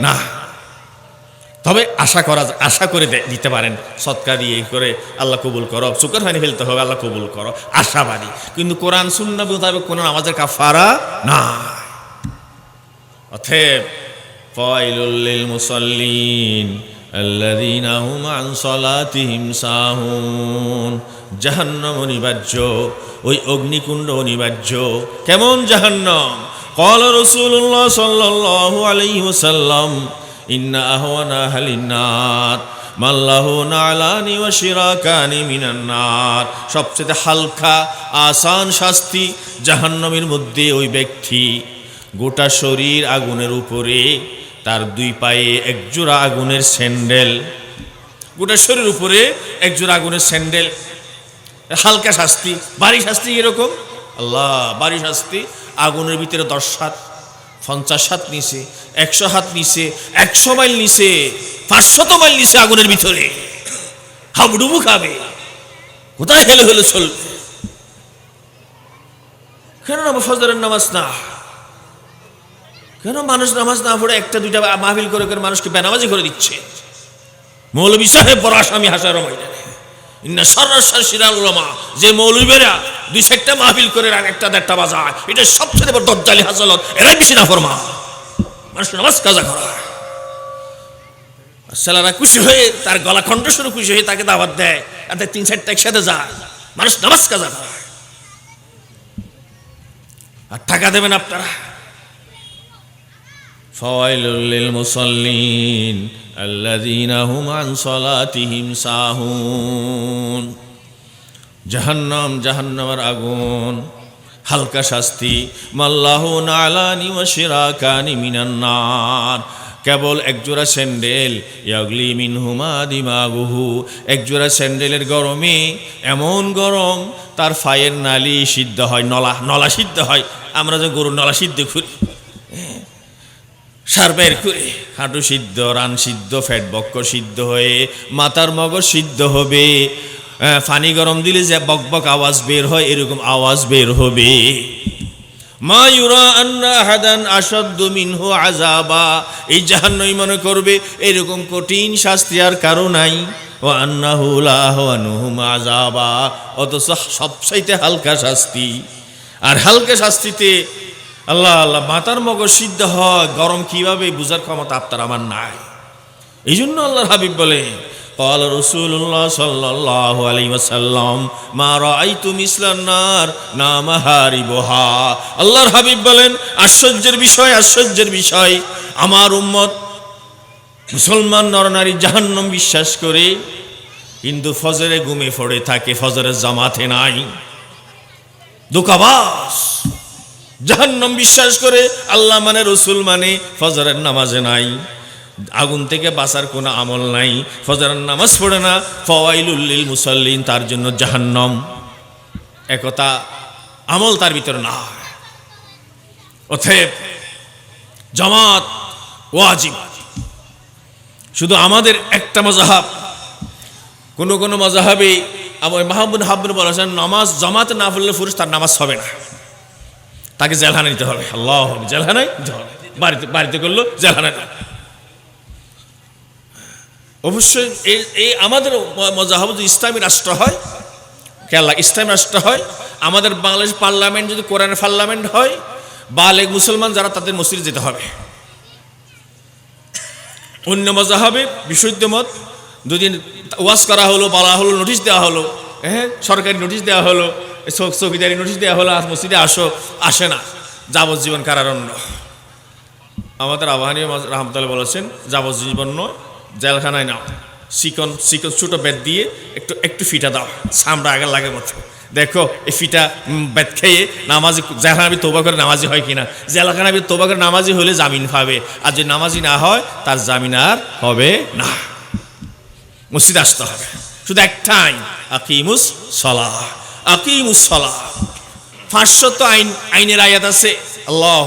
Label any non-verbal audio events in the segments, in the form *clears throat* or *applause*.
না তবে আশা করা যায়- আশা করে দে- দিতে পারেন সৎকা দিয়ে এই করে আল্লাহ কবুল করো শুকর ফানি ফেলতে হবে আল্লাহ কবুল করো আশাবাদী কিন্তু কোরআন শূন্য মোতাবেক কোনো আমাদের কাফারা না অথেব ফাইলুল মুসাল্লিন الذين هم عن صلاتهم সাহুন জাহান্নাম অনিবার্য ওই অগ্নিকুণ্ড অনিবার্য কেমন জাহান্নাম قال رسول الله صلى الله عليه وسلم إن أهون أهل النار মাল্লাহু নালানি ওয়া শিরাকানি মিনান নার সবচেয়ে হালকা আসান শাস্তি জাহান্নামের মধ্যে ওই ব্যক্তি গোটা শরীর আগুনের উপরে তার দুই পায়ে একজোড়া আগুনের স্যান্ডেল গোটা শরীর উপরে একজোড়া আগুনের স্যান্ডেল হালকা শাস্তি বাড়ি শাস্তি এরকম আল্লাহ বাড়ি শাস্তি আগুনের ভিতরে দশ হাত, পঞ্চাশ হাত নিচে, একশো হাত নিচে, একশো মাইল নিচে, পাঁচশত মাইল নিচে আগুনের ভিতরে। হাবুডুবু খাবে। কোথায় হেলে হেলে চলবে? কেন নাম ফজরের নামাজ না? কেন মানুষ নামাজ না পড়ে একটা দুইটা মাহফিল করে করে মানুষকে বেনামাজি করে দিচ্ছে? মৌলবী সাহেব বড় আসামি হাসার ময়দানে। দুই করে একটা এটা সবচেয়ে ফরমা মানুষ নামাজ কাজা করা। আর ছেলেরা খুশি হয়ে, তার গলা কণ্ঠস্বর খুশি হয়ে তাকে দাওয়াত দেয়। তাদের তিন চারটা একসাথে যায়। মানুষ নামাজ কাজা করা। আর টাকা দেবেন আপনারা। ফাওয়াইলুল মুসাল্লিন আল্লাযীনা হুম আন সলাতিহিম সাহুন। জাহান্নাম, জাহান্নামের আগুন, হালকা শাস্তি। মাল্লাহু নালানি ওয়া শিরাকানি মিনান কেবল একজোড়া স্যান্ডেল, ইয়াগলি মিন হুমা দিমাগুহু একজোড়া স্যান্ডেলের গরমে এমন গরম, তার ফায়ের নালি সিদ্ধ হয়, নলা নলা সিদ্ধ হয়। আমরা যে গরুর নলা সিদ্ধ করি। সার বের করে হাঁটু সিদ্ধ, রান সিদ্ধ, ফ্যাট বক্ক সিদ্ধ হয়ে মাথার মগজ সিদ্ধ হবে। পানি গরম দিলে যে বক বক আওয়াজ বের হয়, এরকম আওয়াজ বের হবে। মা আন্না হাদান আসাদ্দু মিনহু আযাবা। এই জাহান্নামী মনে করবে, এরকম কঠিন শাস্তি আর কারও নাই। ও আন্নাহু লা হুয়ানুহুম আযাবা। অথচ সবচাইতে হালকা শাস্তি। আর হালকা শাস্তিতে আল্লাহ আল্লাহ মাতার মগজ সিদ্ধ হয় গরম কিভাবে বুঝার ক্ষমতা আপনার আমার নাই এই জন্য আল্লাহর হাবিব বলে قال رسول الله صلى الله عليه وسلم ما رأيت مثل النار نام হারিবহা আল্লাহর হাবিব বলেন আশ্চর্যের বিষয় আশ্চর্যের বিষয় আমার উম্মত মুসলমান নরনারী জাহান্নাম বিশ্বাস করে কিন্তু ফজরে ঘুমে পড়ে থাকে ফজরের জামাতে নাই দোকাবাস জাহান্নাম বিশ্বাস করে আল্লাহ মানে রসুল মানে ফজরের নামাজে নাই। আগুন থেকে বাঁচার কোনো আমল নাই। ফজরের নামাজ পড়ে না। ফওয়াইলুল্লিল মুসল্লিন, তার জন্য জাহান্নম। একতা আমল তার ভিতরে না অথেব জামাত ওয়াজিব। শুধু আমাদের একটা মজাহাব। কোনো কোনো মজাহাবে আমার মাহবুন হাবুন বলেছেন, নামাজ জামাতে না পড়লে পুরুষ তার নামাজ হবে না। তাকে জেলহানা নিতে হবে। আল্লাহ জেলখানায় নিতে হবে। বাড়িতে বাড়িতে করল, জেলখানায় অবশ্যই এই এই আমাদের মজাহব যদি ইসলামী রাষ্ট্র হয়। কেরালা ইসলামী রাষ্ট্র হয়। আমাদের বাংলাদেশ পার্লামেন্ট যদি কোরআন পার্লামেন্ট হয় বা বালেগ মুসলমান যারা তাদের মসজিদে যেতে হবে। অন্য মজাহাবে বিশুদ্ধ মত, দুদিন ওয়াজ করা হলো, বলা হলো, নোটিশ দেওয়া হলো। হ্যাঁ সরকারি নোটিশ দেওয়া হলো। চৌ- চৌকিদারি নোটিশ দেওয়া হলো, আজ মসজিদে আসো, আসে না। যাবজ্জীবন কারারণ্য আমাদের আবহানী রহমতাল্লাহ বলেছেন, যাবজ্জীবন নয়, জেলখানায় নাও। চিকন চিকন ছোটো বেদ দিয়ে একটু একটু ফিটা দাও। সামরা আগে লাগে মতো। দেখো, এই ফিটা বেদ খেয়ে নামাজি জেলখানাবি তোবা করে নামাজি হয় কিনা? জেলখানাবি তোবা করে নামাজি হলে জামিন পাবে। আর যদি নামাজি না হয়, তার জামিন আর হবে না। মসজিদ আসতে হবে। শুধু একটা আইন আকিমুস সলা আকিমুস সলা পাঁচশত আইন, আইনের আয়াত আছে। আল্লাহ।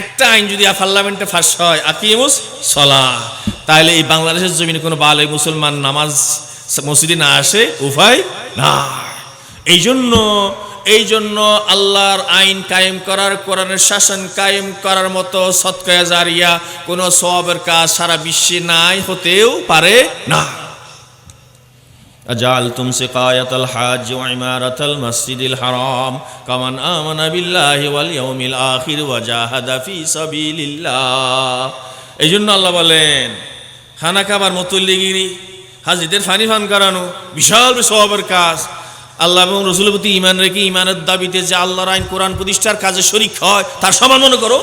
একটা আইন যদি পার্লামেন্টে ফাঁস হয় আকিমুস সলা তাহলে এই বাংলাদেশের জমিনে কোনো বালে মুসলমান নামাজ মসজিদে না আসে উপায় না। এই জন্য এই জন্য আল্লাহর আইন কায়েম করার, কোরআনের শাসন কায়েম করার মতো সৎকয়া জারিয়া কোনো সবের কাজ সারা বিশ্বে নাই হতেও পারে না। أجعلتم سقاية الحاج وعمارة المسجد الحرام كمن آمن بالله واليوم الآخر وجاهد في سبيل الله এই জন্য আল্লাহ বলেন খানা খাবার মতুল্লিগিরি হাজিদের ফানি ফান করানো বিশাল সবের কাজ আল্লাহ এবং রসুলের প্রতি ইমান রেখে ইমানের দাবিতে যে আল্লাহর আইন কোরআন প্রতিষ্ঠার কাজে শরিক হয় তার সমান মনে করো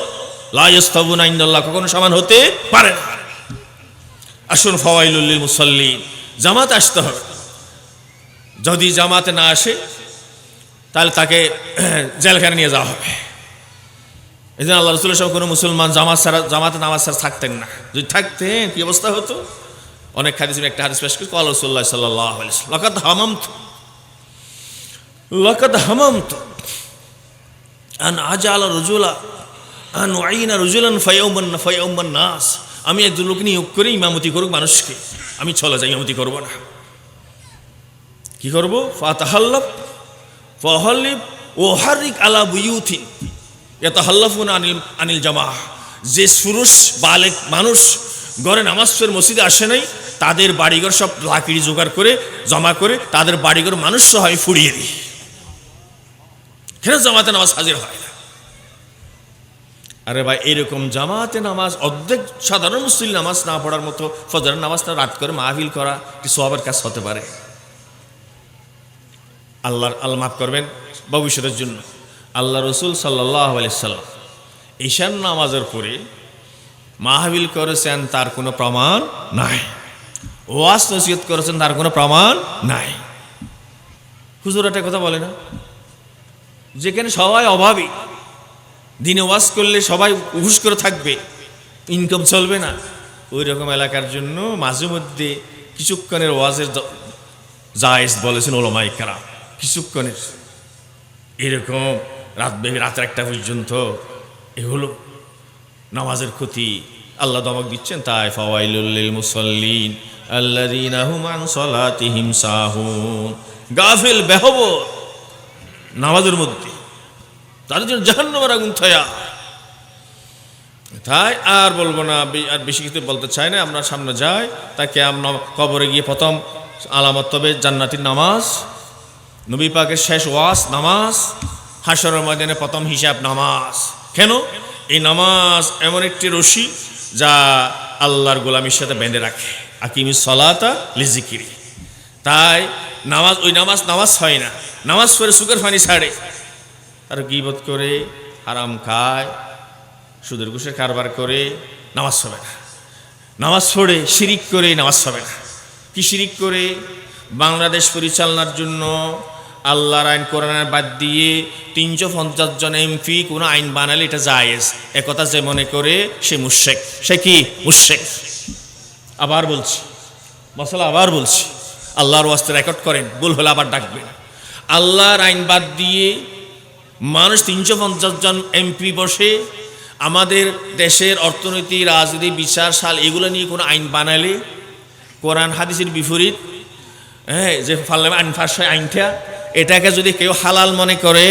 লাইস্তাবুন আইন্দাল্লাহ কখনো সমান হতে পারে না আসুন ফওয়াইলুল্লিল মুসল্লি জামাত আসতে হবে যদি জামাতে না আসে, তাহলে তাকে *clears throat* জেলখানে নিয়ে যাওয়া হবে। এই জন্য আল্লাহ রসুলের সব কোনো মুসলমান জামাত ছাড়া, জামাতে নামাজ ছাড়া থাকতেন না। যদি থাকতেন, কি অবস্থা হতো? অনেক আমি একটা হাদিস পেশ করি কল রসুল্লাহ সাল্লাহ লকাত হামাম তো লকাত তো আন আজা আলা রজুলা। আন ওয়াইনা রজুলান ফায়াউমান ফায়াউমান নাস। আমি একজন লোক নিয়োগ করে, ইমামতি করুক মানুষকে। আমি চলে যাই, ইমামতি করব না। কি করব? ফাতাহাল্লাফ। ফহল্লিফ ও হারিক আলা বুয়ুথিন ইয়াতাহাল্লাফুন আনিল আনিল জামা যে সুরুষ, বালেক মানুষ ঘরে নামাজ পড়ে মসজিদে আসে নাই, তাদের বাড়িঘর সব লাকড়ি জোগাড় করে, জমা করে, তাদের বাড়িঘর মানুষ আমি ফুরিয়ে দিই। কেন জামাতে নামাজ হাজির হয় না? আরে ভাই, এরকম জামাতে নামাজ, অর্ধেক সাধারণ মুসলিম নামাজ না পড়ার মতো, ফজরের নামাজটা রাত করে মাহফিল করা, কি সবের কাজ হতে পারে? আল্লাহর, আল্লাহ মাফ করবেন, ভবিষ্যতের জন্য। আল্লাহ রসুল সাল্লাহ সাল্লাম ঈশান নামাজের পরে মাহবিল করেছেন, তার কোনো প্রমাণ নাই। ওয়াস নসিহত করেছেন, তার কোনো প্রমাণ নাই। হুজুর একটা কথা বলে না? যেখানে সবাই অভাবী, দিনে ওয়াজ করলে সবাই উহুস করে থাকবে ইনকাম চলবে না। ওই রকম এলাকার জন্য মাঝে মধ্যে কিছুক্ষণের ওয়াজের জায়েজ বলেছেন ওলমাই কারাম। কিছুক্ষণের এরকম রাত বেবি রাত একটা পর্যন্ত এ হলো নামাজের ক্ষতি। আল্লাহ দমক দিচ্ছেন, তাই ফাওয়াইলুল মুসল্লিন আল্লাযীনা হুম আন সালাতিহিম সাহুন। গাফিল বেহবর নামাজের মধ্যে। তাদের জন্য জাহান্নামের আগুন থয়া তাই আর বলব না আর বেশি কিছু বলতে চাই না, আমরা সামনে যাই। তাকে আমরা কবরে গিয়ে প্রথম আলামত তবে জান্নাতির নামাজ। নবী পাকের শেষ ওয়াস নামাজ হাসরের ময়দানে প্রথম হিসাব নামাজ। কেন? এই নামাজ এমন একটি রশি যা আল্লাহর গোলামীর সাথে বেঁধে রাখে। আকিমি সলাতা লিজিকিরি তাই নামাজ, ওই নামাজ নামাজ হয় না। নামাজ পড়ে সুখের পানি ছাড়ে। তার গিবত করে আরাম খায়, সুদের ঘুষের কারবার করে, নামাজ হবে না। নামাজ পড়ে, শিরিক করে, নামাজ হবে না। কি শিরিক করে? বাংলাদেশ পরিচালনার জন্য আল্লাহর আইন কোরআনের বাদ দিয়ে তিনশো পঞ্চাশ জন এমপি কোনো আইন বানালে এটা জায়েজ। একথা যে মনে করে সে মুশেক সে কি? মুশেক আবার বলছি। মশলা আবার বলছি। আল্লাহর ওয়াস্তে রেকর্ড করেন, ভুল হলে আবার ডাকবেন। আল্লাহর আইন বাদ দিয়ে মানুষ তিনশো পঞ্চাশ জন এমপি বসে আমাদের দেশের অর্থনীতি, রাজনীতি, বিচার, সাল, এগুলো নিয়ে কোনো আইন বানালে কোরআন, হাদিসের বিপরীত হ্যাঁ যে পার্লামেন্ট আইন ফাঁস আইনটা, এটাকে যদি কেউ হালাল মনে করে,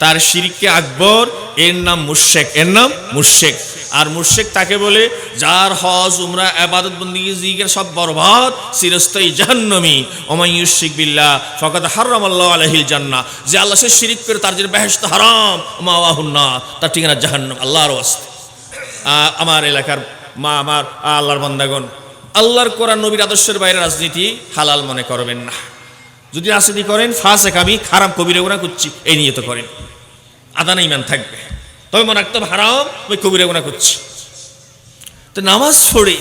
তার শিরিককে আকবর, এর নাম মুর্শেক এর নাম মুর্শেক আর মুর্শেক তাকে বলে, যার হজ, উমরা, আবাদত, বন্দি জিগের সব বরবাদ সিরস্তাই জাহান্নমি। ওমাইয়ুশিক বিল্লাহ ফকাত হারাম আল্লাহ আলহিল জান্না যে আল্লাহ সে শিরিক করে তার জন্য বেহেস্ত হারাম মাওয়াহুন্না তার ঠিকানা জাহান্নম, আল্লাহর ওয়াস্তে। আমার এলাকার মা, আমার আল্লাহর বান্দাগণ আল্লাহর কোরআন নবীর আদর্শের বাইরে রাজনীতি হালাল মনে করবেন না। যদি রাজনীতি করেন ফাঁসে আমি খারাপ কবিরে গুণা করছি, এই নিয়ে তো করেন। আদানা ইমান থাকবে। তবে মনে রাখতে হারাম ওই কবিরে গুণা করছি। তো নামাজ পড়ে,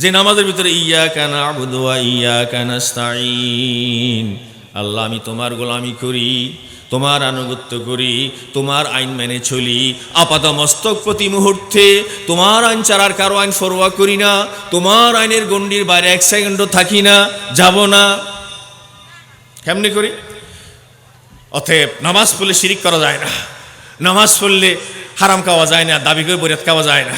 যে নামাজের ভিতরে ইয়া কানা আবুদুয়া ইয়া কানাস্তাইন আল্লাহ, আমি তোমার গোলামি করি তোমার আনুগত্য করি, তোমার আইন মেনে চলি। আপাত মস্তক প্রতি মুহূর্তে তোমার আইন ছাড়ার কারও আইন ফরোয়া করি না, তোমার আইনের গণ্ডির বাইরে এক সেকেন্ডও থাকি না, যাব না। কেমনি করি? অতএব নামাজ পড়লে শিরিক করা যায় না, নামাজ পড়লে হারাম খাওয়া যায় না, দাবি করে বরিয়াত খাওয়া যায় না।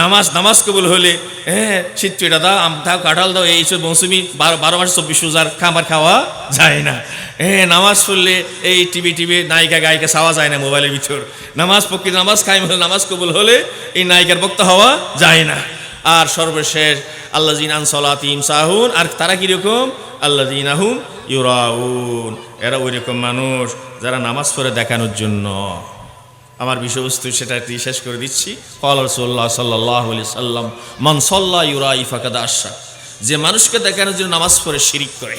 নামাজ নামাজ কবুল হলে হ্যাঁ শীত পেটা দাও, আম, দাও, কাঁঠাল দাও এইসব মৌসুমি বারো বারো মাস চব্বিশ হাজার খাবার খাওয়া যায় না। হ্যাঁ নামাজ পড়লে এই টিভি টিভি, নায়িকা, গায়িকা চাওয়া যায় না মোবাইলের ভিতর। নামাজ পক্ষে নামাজ খাই নামাজ কবুল হলে এই নায়িকার বক্ত হওয়া যায় না। আর সর্বশেষ আল্লাহ জিনান সলাতিম সাহুন, আর তারা কীরকম? আল্লাহ জিনাহুম ইউরাউন, এরা ওই রকম মানুষ যারা নামাজ পড়ে দেখানোর জন্য। আমার বিষয়বস্তু সেটা শেষ করে দিচ্ছি। সাল্লাহ আলি সাল্লাম সল্লাহ ইউরা আশা। যে মানুষকে দেখানোর জন্য নামাজ পড়ে শিরিক করে।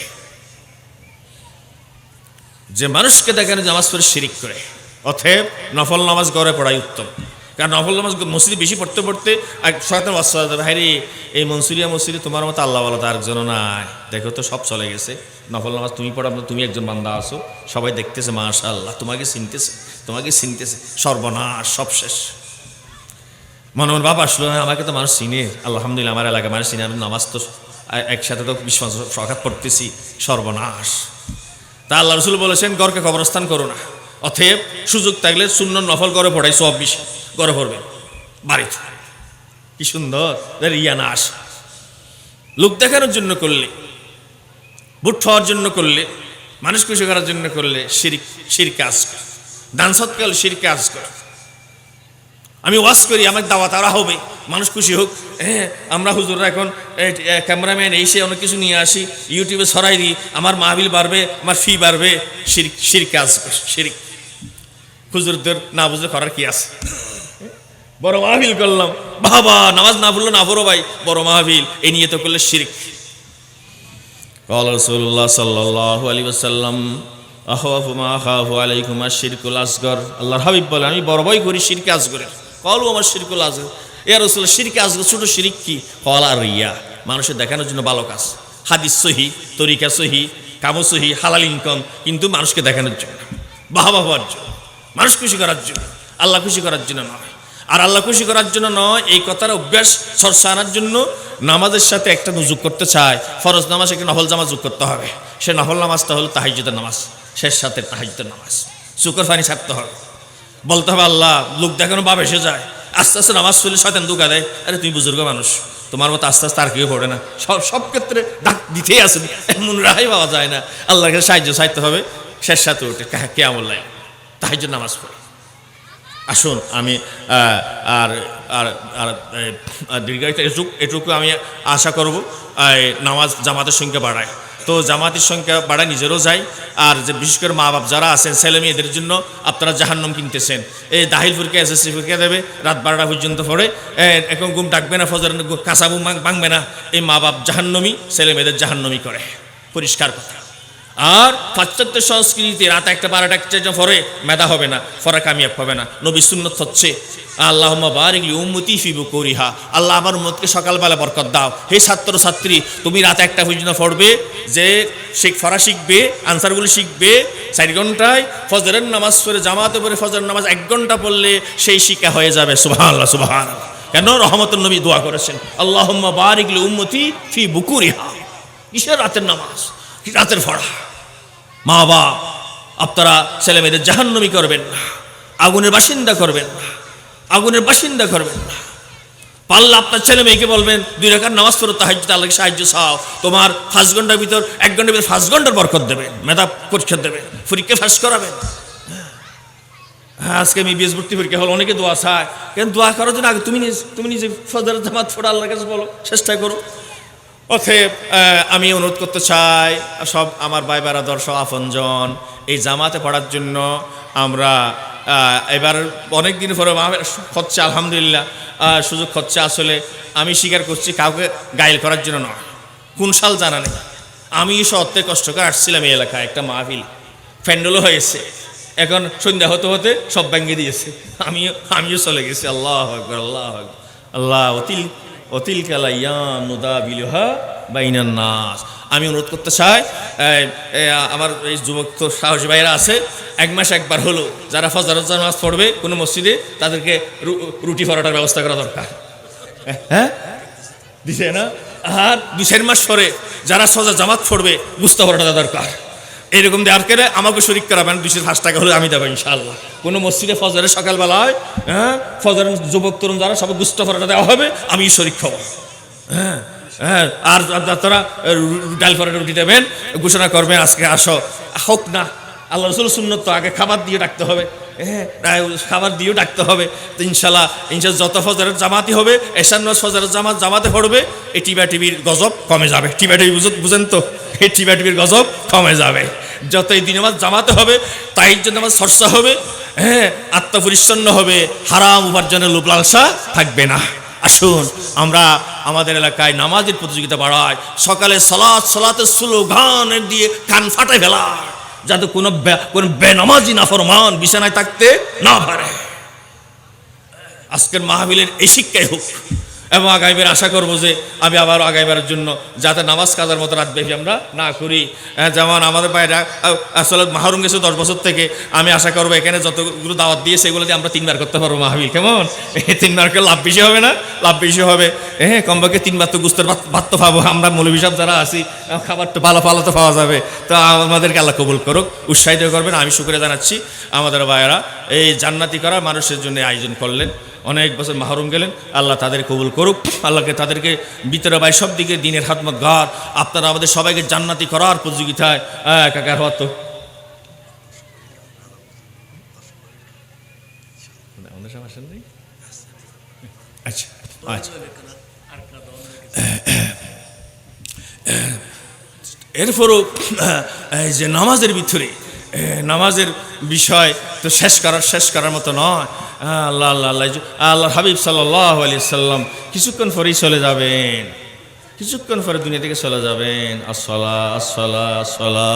যে মানুষকে দেখানো নামাজ পড়ে শিরিক করে। অথব নফল নামাজ গড়ে পড়াই উত্তম। কারণ নফল নামাজ মসজিদে বেশি পড়তে পড়তে এক এই মনসুরিয়া মসজিদে তোমার মতো আল্লাহ বলা তার জন্য নাই। দেখো তো সব চলে গেছে। নফল নামাজ তুমি পড়া তুমি একজন বান্দা আছো। সবাই দেখতেছে মাশা আল্লাহ তোমাকে চিনতেছে। তোমাকে চিনতেছে সর্বনাশ সব শেষ মনে মনে বাপ আসলো, আমাকে তো মানুষ চিনে। আলহামদুলিল্লাহ, আমার এলাকায় মানুষ চিনে। আমি নামাজ তো একসাথে তো বিশ্বাস সখাত পড়তেছি। সর্বনাশ। তা আল্লাহ রসুল বলেছেন গড়কে কবরস্থান করো না। অথব সুযোগ থাকলে শূন্য নফল করে পড়াই, সব বেশি গড়ে পড়বে। বাড়িতে কি সুন্দর রিয়া নাশ। লোক দেখানোর জন্য করলে বুট হওয়ার জন্য করলে, মানুষ খুশি করার জন্য করলে শির কাজ করে। ডান্সত সৎকাল শির কাজ করে। আমি ওয়াজ করি, আমার দাওয়া তারা হবে, মানুষ খুশি হোক। হ্যাঁ আমরা হুজুররা এখন ক্যামেরাম্যান এসে অনেক কিছু নিয়ে আসি, ইউটিউবে সরাই দিই, আমার মাহবিল বাড়বে, আমার ফি বাড়বে, শির শির কাজ শিরিক। হুজুরদের না বুঝলে করার কি আছে? বড় মাহবিল করলাম। বাবা, নামাজ না বলল না পড়ো ভাই, বড় মাহবিল এ নিয়ে তো করলে শিরিক। রসুল্লাহ সাল্লাহ আলী আহুমা শিরকুল আল্লাহর হাবিব বলে আমি বড় ভয় করি শিরকে আসগরের। কলু আমার শিরকুল আসগর। এ রসুল শিরকে আসগর শিরিক কি? কলা রিয়া, মানুষের দেখানোর জন্য ভালো কাজ। হাদিস সহি, তরিকা সহি কামো সহি, হালাল ইনকাম কিন্তু মানুষকে দেখানোর জন্য। বাহবা হওয়ার জন্য, মানুষ খুশি করার জন্য, আল্লাহ খুশি করার জন্য নয়। আর আল্লাহ খুশি করার জন্য নয়, এই কথার অভ্যাস সরষা আনার জন্য নামাজের সাথে একটা যোগ করতে চায়। ফরজ নামাজ, একটা নহল জামাজ যোগ করতে হবে। সে নহল নামাজটা হলো তাহাজুদের নামাজ। শেষ সাথে তাহাজ্জুদের নামাজ। শুকর ফানি ছাড়তে হবে বলতে হবে, আল্লাহ, লোক দেখানো বাপ এসে যায়, আস্তে আস্তে নামাজ পড়লে শয়তান দুকা দেয়। আরে, তুমি বুজুর্গ মানুষ, তোমার মতো আস্তে আস্তে আর কেউ পড়ে না। সব সব ক্ষেত্রে ডাক দিতেই আসেন এমন রাহাই পাওয়া যায় না। আল্লাহর কাছে সাহায্য চাইতে হবে, শেষ সাথে ওঠে কে আমল নাই তাহাজ্জুদ নামাজ পড়ে। আসুন, আমি আর আর আর দীর্ঘায়িত এটুকু এটুকু আমি আশা করব নামাজ জামাতের সংখ্যা বাড়ায়। তো জামাতের সংখ্যা বাড়ায় নিজেরও যায়। আর যে বিশেষ করে মা বাপ যারা আছেন, ছেলে মেয়েদের জন্য আপনারা জাহান্নম কিনতেছেন। এই দাহিল ফুরকে, এসএসসি ফুরকে দেবে, রাত বারোটা পর্যন্ত পড়ে। এখন ঘুম ডাকবে না ফজর কাঁচা ঘুম ভাঙ- ভাঙবে না। এই মা বাপ জাহান্নমি, ছেলে মেয়েদের জাহান্নমি করে। পরিষ্কার কথা। আর পাশ্চাত্য সংস্কৃতিতে রাত একটা বারোটা একটা পরে মেধা হবে না, ফরা কামিয়াব হবে না, নবী সুন্নত হচ্ছে। আল্লাহ বারিকলি উম্মতি ফিবু করিহা আল্লাহ আমার উম্মতকে সকালবেলা বরকত দাও। হে ছাত্র ছাত্রী তুমি রাত একটা পর্যন্ত পড়বে যে শিখ ফরা শিখবে, আনসারগুলি শিখবে, চার ঘন্টায় ফজরের নামাজ পড়ে, জামাতে পড়ে ফজরের নামাজ এক ঘণ্টা পড়লে সেই শিক্ষা হয়ে যাবে। সুবাহ আল্লাহ সুবাহ কেন? রহমতুল নবী দোয়া করেছেন। আল্লাহ বারিকলি উম্মতি ফি বুকুরিহা। কিসের রাতের নামাজ? রাতের ফড়া? মা বাপ আপনারা ছেলে মেয়েদের জাহান্নমি করবেন আগুনের বাসিন্দা করবেন আগুনের বাসিন্দা করবেন পাল্লা আপনার ছেলে মেয়েকে বলবেন, দুই রেখার নামাজ পড়ো তাহাজ আল্লাহকে সাহায্য চাও। তোমার পাঁচ ঘণ্টার ভিতর, এক ঘণ্টার ভিতর পাঁচ ঘণ্টার বরকত দেবেন, মেধা পরীক্ষা দেবেন, পরীক্ষা ফাঁস করাবেন। হ্যাঁ আজকে আমি বিএস ভর্তি পরীক্ষা হলো, অনেকে দোয়া চায়। কেন দোয়া করার জন্য আগে তুমি নিজে তুমি নিজে ফজর জামাত ফোড়া আল্লাহর কাছে বলো, চেষ্টা করো। অতএব আমি অনুরোধ করতে চাই, সব আমার ভাই বেড়া দর্শক, আপনজন, এই জামাতে পড়ার জন্য আমরা এবার অনেক দিন পরে হচ্ছে আলহামদুলিল্লাহ সুযোগ হচ্ছে আসলে আমি স্বীকার করছি কাউকে গাইল করার জন্য নয়। কোন সাল জানা নেই। আমি সত্যি কষ্ট করে আসছিলাম এই এলাকায়, একটা মাহফিল। ফ্যান্ডলও হয়েছে। এখন সন্ধ্যা হতে হতে সব ব্যাঙ্গে দিয়েছে। আমিও আমিও চলে গেছি। আল্লাহ আল্লাহ আল্লাহ অতিল অতিল কালাইয়াম নুদা বিলুহা বাইনান নাস। আমি অনুরোধ করতে চাই আমার এই যুবক তো সাহসী ভাইরা আছে, এক মাস একবার হলো যারা ফজর নামাজ পড়বে কোনো মসজিদে, তাদেরকে রুটি পরোটার ব্যবস্থা করা দরকার। হ্যাঁ? দিছে না? আর দু চার মাস পরে যারা সজা জামাত পড়বে বুঝতে পড়াটা দরকার। এরকম দেওয়ার করে আমাকে শরিক করাবেন দুশো পাঁচ টাকা হলে আমি দেবো ইনশাল্লাহ কোনো মসজিদে ফজরের সকালবেলায় হ্যাঁ ফজরের যুবক, তরুণ যারা সব গুস্ত ফরাটা দেওয়া হবে, আমি শরিক খাব হ্যাঁ হ্যাঁ আর তারা তোরা ডাল ফরাটা রুটি দেবেন, ঘোষণা করবেন আজকে আসো। হোক না আল্লাহ রসুল সুন্নত তো আগে খাবার দিয়ে ডাকতে হবে। হ্যাঁ খাবার দিয়েও ডাকতে হবে। তো ইনশাল্লাহ ইনশাল্লাহ যত ফজরের জামাতি হবে এসান ফজরের জামাত জামাতে পড়বে, এই টিবা টিভির গজব কমে যাবে। টিবা টিভি বুঝ- বুঝেন তো, এই টিবা টিভির গজব কমে যাবে। যত এই দিন আমার জামাতে হবে, তাই জন্য আমার সরসা হবে। হ্যাঁ আত্মপরিচ্ছন্ন হবে। হারাম উপার্জনের লোভ লালসা থাকবে না। আসুন, আমরা আমাদের এলাকায় নামাজের প্রতিযোগিতা বাড়াই সকালে সলাৎ সলাতের স্লোগান দিয়ে কান ফাটে ফেলা যাতে কোনো কোন বেনামাজি না ফরমান বিছানায় থাকতে না পারে। আজকের মাহাবিলের এই শিক্ষাই হোক। এবং আগামীবার আশা করব যে আমি আবার আগামীবারের জন্য যাতে নামাজ কাজার মতো রাত বেশি আমরা না করি। আহ, যেমন আমাদের বাইরে আসলে মাহরুম গেছে দশ বছর থেকে আমি আশা করব এখানে যতগুলো দাওয়াত দিয়ে সেগুলো দিয়ে আমরা তিনবার করতে পারব মাহবিল কেমন? তিনবার করে লাভ বেশি হবে না? লাভ বেশি হবে। হ্যাঁ কমপক্ষে তিনবার তো গুস্তের ভাত তো পাবো। আমরা মৌলবী সাহেব যারা আছি খাবার তো ভালো ভালো তো পাওয়া যাবে। তো আমাদেরকে আল্লাহ কবুল করুক উৎসাহিত করবেন। আমি শুক্রিয়া জানাচ্ছি আমাদের ভাইয়েরা। এই জান্নাতি করা মানুষের জন্য আয়োজন করলেন। অনেক বছর মাহরুম গেলেন, আল্লাহ তাদের কবুল করুক, আল্লাহকে তাদেরকে ভিতরে বাই সব দিকে দিনের হাতমত গার আপনারা আমাদের সবাইকে জান্নাতি করার প্রতিযোগিতায় কাকার হওয়ার তো? আচ্ছা আচ্ছা এরপরও যে নামাজের ভিতরে নামাজের বিষয় তো শেষ করার শেষ করার মতো নয়। আল্লাহ আল্লাহ আল্লাহ আল্লাহ হাবিব সাল্লাহ আলি সাল্লাম কিছুক্ষণ পরেই চলে যাবেন। কিছুক্ষণ পরে দুনিয়া থেকে চলে যাবেন। আসলা আসলা আসলা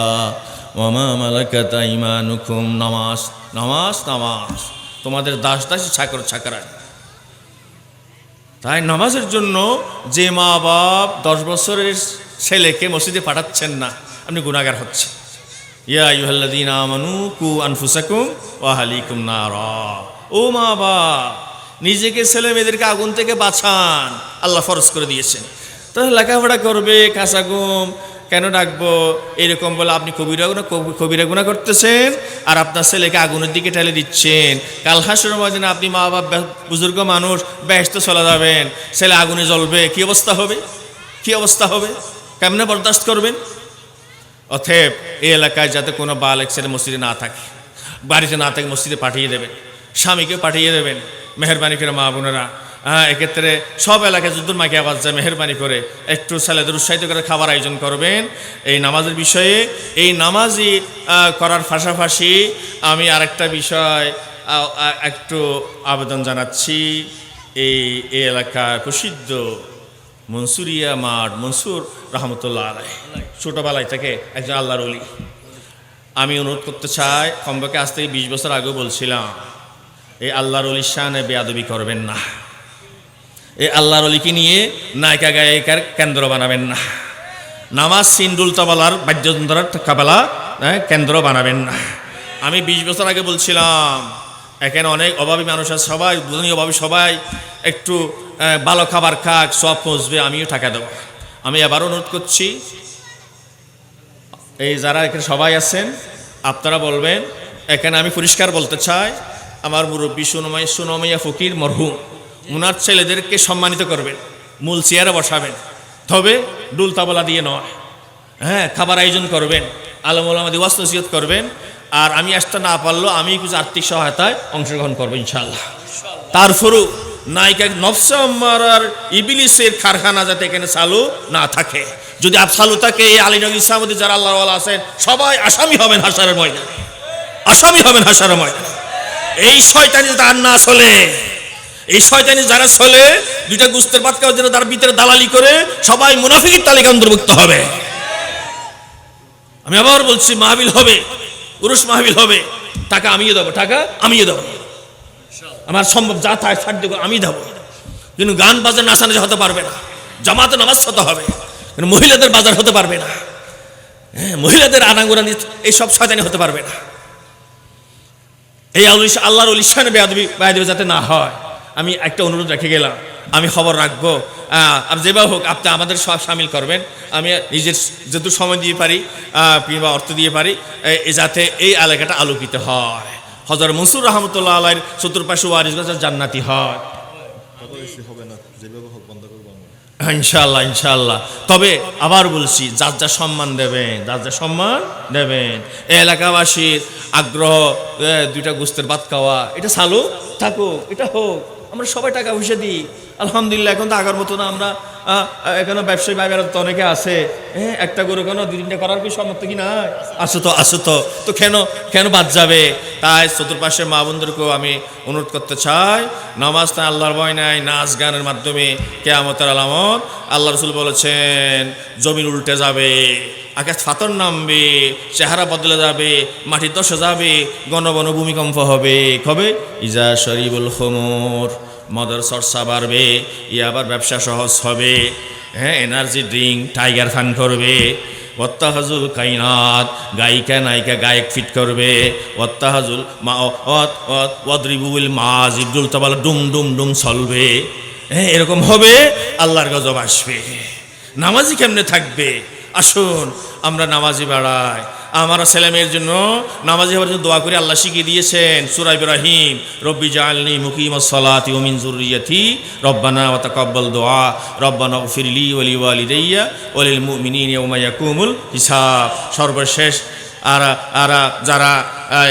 মামা মালাকাতা ইমানুকুম নামাজ নামাজ নামাজ। তোমাদের দাস দাসী ছাকর ছাকরা তাই নামাজের জন্য যে মা বাপ দশ বছরের ছেলেকে মসজিদে পাঠাচ্ছেন না, আপনি গুণাগার হচ্ছে ইয়া ইউহাল্লাদিন আমানু কু আনফুসাকুম ওয়াহালিকুম নারা। ও মা বাপ, নিজেকে ছেলে মেয়েদেরকে আগুন থেকে বাঁচান। আল্লাহ ফরজ করে দিয়েছেন। তাহলে লেখাপড়া করবে, কাঁচা গুম কেন ডাকবো? এরকম বলে আপনি কবিরা গুণা কবিরা গুণা করতেছেন আর আপনার ছেলেকে আগুনের দিকে ঠেলে দিচ্ছেন। কাল হাসুর ময়দানে আপনি মা বাপ বুজুর্গ মানুষ, ব্যস্ত চলে যাবেন। ছেলে আগুনে জ্বলবে, কি অবস্থা হবে? কি অবস্থা হবে? কেমনে বরদাস্ত করবেন? অথেব এই এলাকায় যাতে কোনো বাল ছেলে মসজিদে না থাকে, বাড়িতে না থাকে মসজিদে পাঠিয়ে দেবেন, স্বামীকে পাঠিয়ে দেবেন, মেহরবানি করে মা বোনেরা। হ্যাঁ এক্ষেত্রে সব এলাকায় যুদ্ধ মাকে আওয়াজ যায় মেহরবানি করে একটু ছেলেদের উৎসাহিত করে খাবার আয়োজন করবেন। এই নামাজের বিষয়ে, এই নামাজই করার পাশাপাশি আমি আরেকটা বিষয় একটু আবেদন জানাচ্ছি। এই এলাকার প্রসিদ্ধ মনসুরিয়া মাঠ মনসুর রহমতুল্লাহ আলাই ছোটোবেলায় থেকে একজন আল্লাহর অলি আমি অনুরোধ করতে চাই কমপক্ষে আজ থেকে বিশ বছর আগেও বলছিলাম এই আল্লাহর অলির শানে বেয়াদবি করবেন না। এই আল্লাহর অলিকে নিয়ে নায়িকা গায়িকার কেন্দ্র বানাবেন না। নামাজ সিন্ডুল তবলার বাদ্যযন্ত্রের কাবেলা হ্যাঁ, কেন্দ্র বানাবেন না। আমি বিশ বছর আগে বলছিলাম এখানে অনেক অভাবী মানুষ আছে, সবাই দুজনই অভাবী, সবাই একটু ভালো খাবার খাক, সব পৌঁছবে, আমিও টাকা দেবো। আমি আবার অনুরোধ করছি, এই যারা এখানে সবাই আছেন, আপনারা বলবেন, এখানে আমি পরিষ্কার বলতে চাই, আমার মুরব্বী সুনমাই সুনমাইয়া ফকির মরহুম, উনার ছেলেদেরকে সম্মানিত করবেন, মূল চেয়ারে বসাবেন, তবে ডুল তাবলা দিয়ে নয় হ্যাঁ খাবার আয়োজন করবেন আলমুলামাদি ওয়াস নসিহত করবেন আর আমি আসতে না পারলেও আমি কিছু আর্থিক সহায়তায় অংশগ্রহণ করব ইনশাল্লাহ তারপরও নায়িকা নফসা মারার ইবিলিসের কারখানা যাতে এখানে চালু না থাকে। যদি চালু থাকে এই আলীনগর ইসলামদি যারা আল্লাহওয়ালা আছেন, সবাই আসামি হবেন হাসারের ময়দানে। আসামি হবেন হাসারের ময়দানে। এই শয়তানি তার না চলে, এই শয়তানি যারা চলে, দুইটা গুস্তের খাওয়ার জন্য তার ভিতরে দালালি করে সবাই মুনাফিকের তালিকা অন্তর্ভুক্ত হবে। আমি আবার বলছি মাহবিল হবে। পুরুষ মাহবিল হবে। টাকা আমিও দেবো, টাকা আমিও দেবো। আমার সম্ভব যা থাকে ছাড় দেবো, আমি দেবো। কিন্তু গান বাজার নাচানো হতে পারবে না। জামাতে নামাজ হতে হবে, কিন্তু মহিলাদের বাজার হতে পারবে না। হ্যাঁ মহিলাদের আনাগুড়ানি এই সব শয়তানি হতে পারবে না। এই আল্লাহ, আল্লাহর উলিশানে বেয়াদবি বেয়াদবি যাতে না হয়। আমি একটা অনুরোধ রেখে গেলাম। আমি খবর রাখব। যেভাবে হোক, আপনি আমাদের সব সামিল করবেন। আমি নিজের যেহেতু সময় দিয়ে পারি কিংবা অর্থ দিয়ে পারি যাতে এই এলাকাটা আলোকিত হয়। হজর মনসুর রহমতুল্লাহ আলাইয়ের চতুর্পাশে ওয়ারিস গাছ জান্নাতি হয়। ইনশাল্লাহ ইনশাল্লাহ তবে আবার বলছি, যার যা সম্মান দেবেন, যার যা সম্মান দেবেন। এলাকাবাসীর আগ্রহ দুইটা গোস্তের ভাত খাওয়া, এটা চালু থাকুক, এটা হোক। আমরা সবাই টাকা পয়সা দিই। আলহামদুলিল্লাহ, এখন তো আগের মতো না আমরা। এখনও ব্যবসায়ী ভাই তো অনেকে আছে। হ্যাঁ একটা গরু কেন দুই তিনটা করার কি সমর্থ কি না আসো তো আসো তো। তো কেন কেন বাদ যাবে? তাই চতুর্পাশে মা বন্ধুদেরকেও আমি অনুরোধ করতে চাই। নামাজ না আল্লাহর ভয় নাই, নাচ গানের মাধ্যমে কেয়ামতের আলামত। আল্লাহ রসুল বলেছেন, জমিন উল্টে যাবে। আকাশ ফাতর নামবে, চেহারা বদলে যাবে, মাটি দশে যাবে গণ গণ ভূমিকম্প হবে। কবে? ইজা শরীবুল খমর। মদের চর্চা বাড়বে ই আবার ব্যবসা সহজ হবে। হ্যাঁ এনার্জি ড্রিঙ্ক, টাইগার ফান করবে। ওত্তাহাজুল কাইনাত, গায়িকা, নায়িকা, গায়ক ফিট করবে। ওত্তাহাজুল মা ওয়াদরিবুল মাজ ইবদুল তাবাল ডুম ডুম ডুম চলবে। হ্যাঁ এরকম হবে, আল্লাহর গজব আসবে। নামাজি কেমনে থাকবে? আসুন, আমরা নামাজি বাড়াই। আমার ছেলে মেয়ের জন্য নামাজি হওয়ার জন্য দোয়া করে, আল্লাহ শিখিয়ে দিয়েছেন সুরা ইব্রাহিম, রব্বি জালনি মুকিম সলাতি ওমিন জুরিয়াতি রব্বানা ওয়া তাকাব্বাল দোয়া, রব্বানা ফিরলি ওলি ওয়ালিদাইয়া ওলিল মুমিনিন ইয়াকুমুল হিসাব। সর্বশেষ, আর আর যারা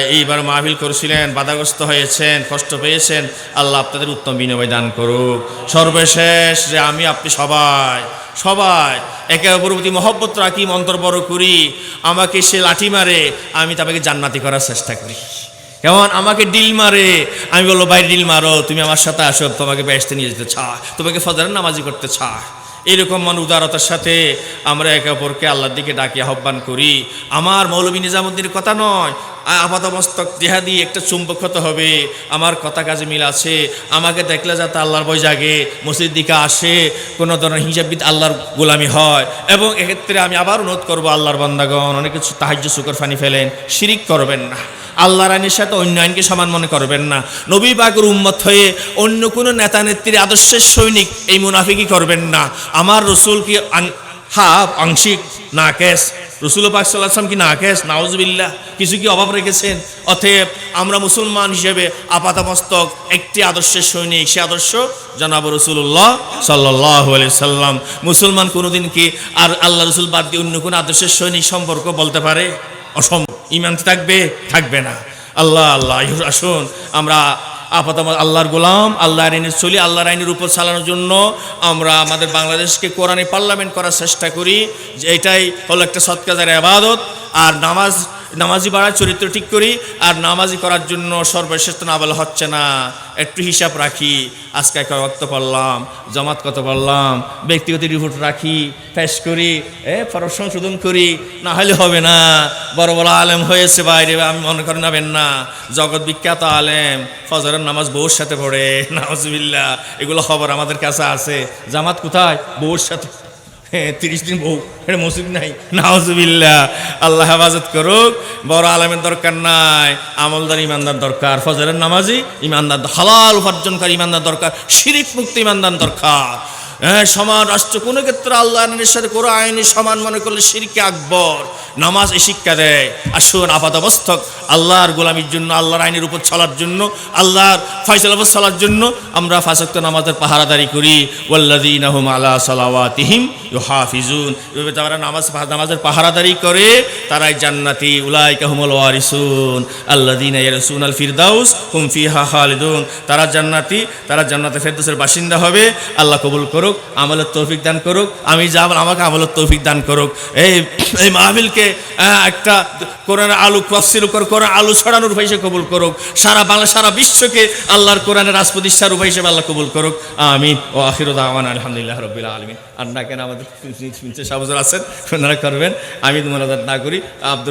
এইবার মাহফিল করেছিলেন, বাধাগ্রস্ত হয়েছেন, কষ্ট পেয়েছেন। আল্লাহ আপনাদের উত্তম বিনিময় দান করুক। সর্বশেষ যে আমি, আপনি সবাই সবাই, একে অপরের প্রতি মহব্বত রাখি মন্তর বড় করি। আমাকে সে লাঠি মারে, আমি তাকে জান্নাতি করার চেষ্টা করি। কেমন? আমাকে ডিল মারে। আমি বলব, ভাই, ডিল মারো। তুমি আমার সাথে আসো, তোমাকে ব্যস্ত নিয়ে যেতে চায় তোমাকে ফজরের নামাজি করতে চায় এরকম মান উদারতার সাথে আমরা একে অপরকে আল্লাহর দিকে ডাকি আহ্বান করি। আমার মৌলবী নিজামুদ্দিনের কথা নয় আপাতমস্তক জেহাদি একটা চুম্বক হতে হবে, আমার কথা কাজে মিল আছে, আমাকে দেখলে যাতে আল্লাহর বই জাগে মসজিদ দিকে আসে, কোনো ধরনের হিসাববিদ আল্লাহর গোলামি হয়, এবং এক্ষেত্রে আমি আবার অনুরোধ করব আল্লাহর বান্দাগণ, অনেক কিছু তাহাজ্য শুকর ফানি ফেলেন, শিরিক করবেন না। আল্লাহর আইনের সাথে অন্য আইনকে সমান মনে করবেন না। নবী পাকের উম্মত হয়ে অন্য কোনো নেতা নেত্রীর আদর্শের সৈনিক এই মুনাফিকই করবেন না। আমার রসুল কি হাফ আংশিক? না, কেস। রসুল পাক সাল্লাম কি না, কেস? নাউজবিল্লাহ। কিছু কি অভাব রেখেছেন? অতএব আমরা মুসলমান হিসেবে আপাতমস্তক একটি আদর্শের সৈনিক, সে আদর্শ জানাব রসুল্লাহ সাল্লাহ সাল্লাম মুসলমান কোনোদিন কি আর আল্লাহ রসুল বাদ দিয়ে অন্য কোনো আদর্শের সৈনিক সম্পর্ক বলতে পারে? অসম ইমান থাকবে থাকবে না। আল্লাহ আল্লাহ আসুন। আমরা আপাতত আল্লাহর গোলাম, আল্লাহর আইনের চলি, আল্লাহর আইনের উপর চালানোর জন্য আমরা আমাদের বাংলাদেশকে কোরআনে পার্লামেন্ট করার চেষ্টা করি। যে এটাই হলো একটা সৎকাজার আবাদত। আর নামাজ নামাজি বাড়ার চরিত্র ঠিক করি, আর নামাজি করার জন্য সর্বশেষ তো না বলা হচ্ছে না। একটু হিসাব রাখি, আজকে একটা রক্ত পড়লাম, জমাত কত পড়লাম, ব্যক্তিগত রিপোর্ট রাখি ফেস করি, এ, ফরজ সংশোধন করি, না হলে হবে না। বড় বড় আলেম হয়েছে বাইরে, আমি মনে করেন নাবেন না। জগৎ বিখ্যাত আলেম, ফজরের নামাজ বউর সাথে পড়ে নামাজবিল্লা এগুলো খবর আমাদের কাছে আছে। জামাত কোথায়? বউর সাথে হ্যাঁ তিরিশ দিন বউ এটা মসজিদ নাই। নাওজবিল্লা আল্লাহ হেফাজত করুক। বড় আলমের দরকার নাই, আমলদার ইমানদার দরকার, ফজরের নামাজি ইমানদার, হালাল উপার্জনকারী ইমানদার দরকার শিরিফ মুক্তি ইমানদার দরকার। সমান রাষ্ট্র, কোনো ক্ষেত্রে আল্লাহ আইনের সাথে কোনো আইনি সমান মনে করলে শিরকে আকবর, নামাজ এ শিক্ষা দেয়। আসুন আপাতমস্তক আল্লাহর গোলামির জন্য, আল্লাহর আইনের উপর চলার জন্য, আল্লাহর ফয়সাল উপর চলার জন্য আমরা ফাঁসক্ত নামাজের পাহারাদারি করি। ওয়াল্লাদিন আহম এভাবে তারা নামাজ, নামাজের পাহারাদারি করে, তারাই জান্নাতি উলাই কাহুমল ওয়ারিসুন। আল্লাদিন ইয়ারসুন আল ফিরদাউস, হুম ফিহা খালিদুন। তারা জান্নাতি, তারা জান্নাতে ফেরদৌসের বাসিন্দা হবে। আল্লাহ কবুল করুক, আমলের তৌফিক দান করুক, আমি যা আমাকে আমলের তৌফিক দান করুক। এই এই মাহবিলকে একটা কোরআন আলু ক্রসির উপর, কোরআন আলু ছড়ানোর উপায় হিসেবে কবুল করুক। সারা বাংলা, সারা বিশ্বকে আল্লাহর কোরআনের রাজপ্রতিষ্ঠার উপায় হিসেবে আল্লাহ কবুল করুক। আমিন। ও আখির দাওয়ান আলহামদুলিল্লাহ রবিল আলমিন। আর না কেন আমাদের শুনছে সাহুজুর আছেন, ওনারা করবেন। আমি মোনাজাত না করি।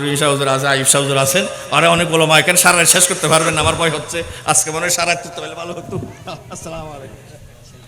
রহিম সাহুজুর আছে আইব সাহুজুর আছেন। আর অনেক বলো মা এখানে সারা শেষ করতে পারবেন আমার ভয় হচ্ছে। আজকে মনে হয় সারা করতে পারলে ভালো হতো। আসসালামু আলাইকুম।